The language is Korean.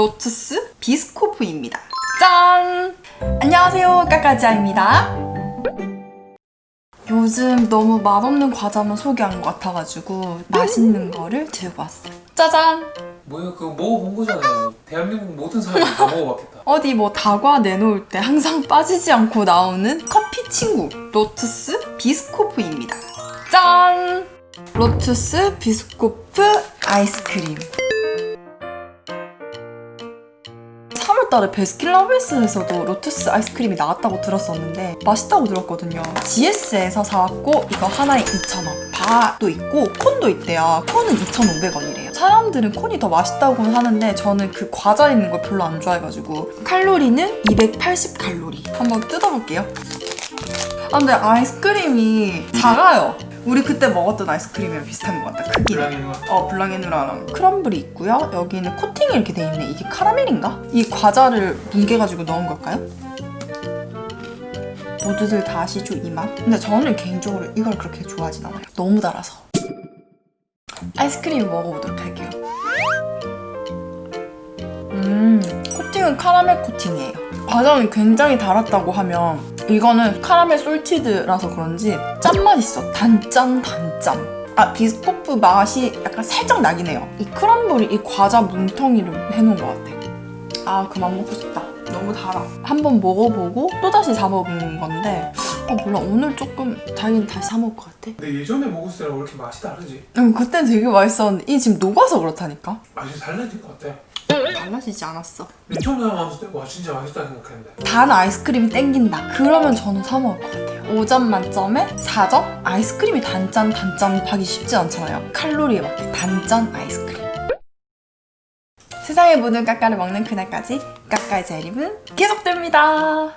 로투스 비스코프입니다. 짠! 안녕하세요, 까까지아입니다. 요즘 너무 맛없는 과자만 소개한 것 같아가지고 맛있는 거를 들고 왔어요. 짜잔! 뭐야 그거 먹어본 거잖아요. 대한민국 모든 사람이 다 먹어봤겠다. 어디 뭐 다과 내놓을 때 항상 빠지지 않고 나오는 커피 친구 로투스 비스코프입니다. 짠! 로투스 비스코프 아이스크림. 3월달에 베스킨라빈스에서도 로투스 아이스크림이 나왔다고 들었었는데 맛있다고 들었거든요. GS에서 사왔고 이거 하나에 2,000원. 바도 있고 콘도 있대요. 콘은 2,500원이래요. 사람들은 콘이 더 맛있다고 하는데 저는 그 과자 있는 걸 별로 안 좋아해가지고 칼로리는 280 칼로리. 한번 뜯어볼게요. 아 근데 아이스크림이 작아요. 우리 그때 먹었던 아이스크림이랑 비슷한 것 같다. 크기는. 블랑이는 어 블랑앤누라랑 크럼블이 있고요. 여기는 코팅이 이렇게 돼 있네. 이게 카라멜인가? 이 과자를 뭉개가지고 넣은 걸까요? 모두들 다 아시죠 이 맛? 근데 저는 개인적으로 이걸 그렇게 좋아하진 않아요. 너무 달아서. 아이스크림 먹어보도록 할게요. 코팅은 카라멜 코팅이에요. 과자는 굉장히 달았다고 하면 이거는 카라멜 솔티드라서 그런지 짠맛 있어. 단짠 단짠. 아 비스코프 맛이 약간 살짝 나긴 해요. 이 크럼블이 이 과자 뭉텅이를 해놓은 것 같아. 아 그만 먹고 싶다. 너무 달아. 한번 먹어보고 또 다시 사 먹은 건데 어 몰라 오늘 조금 자기는 다시 사 먹을 것 같아. 근데 예전에 먹었을 때랑 왜 이렇게 맛이 다르지? 응 그땐 되게 맛있었는데 이 지금 녹아서 그렇다니까. 맛이 달라진 것 같아. 달라지지 않았어. 맨 처음 나왔을 때 와 진짜 맛있다 생각했는데 단 아이스크림이 땡긴다. 그러면 저는 사 먹을 것 같아요. 5점 만점에 4점? 아이스크림이 단짠 단짠 하기 쉽지 않잖아요. 칼로리에 맞게 단짠 아이스크림. 세상의 모든 까까를 먹는 그날까지 까까의 재림은 계속됩니다.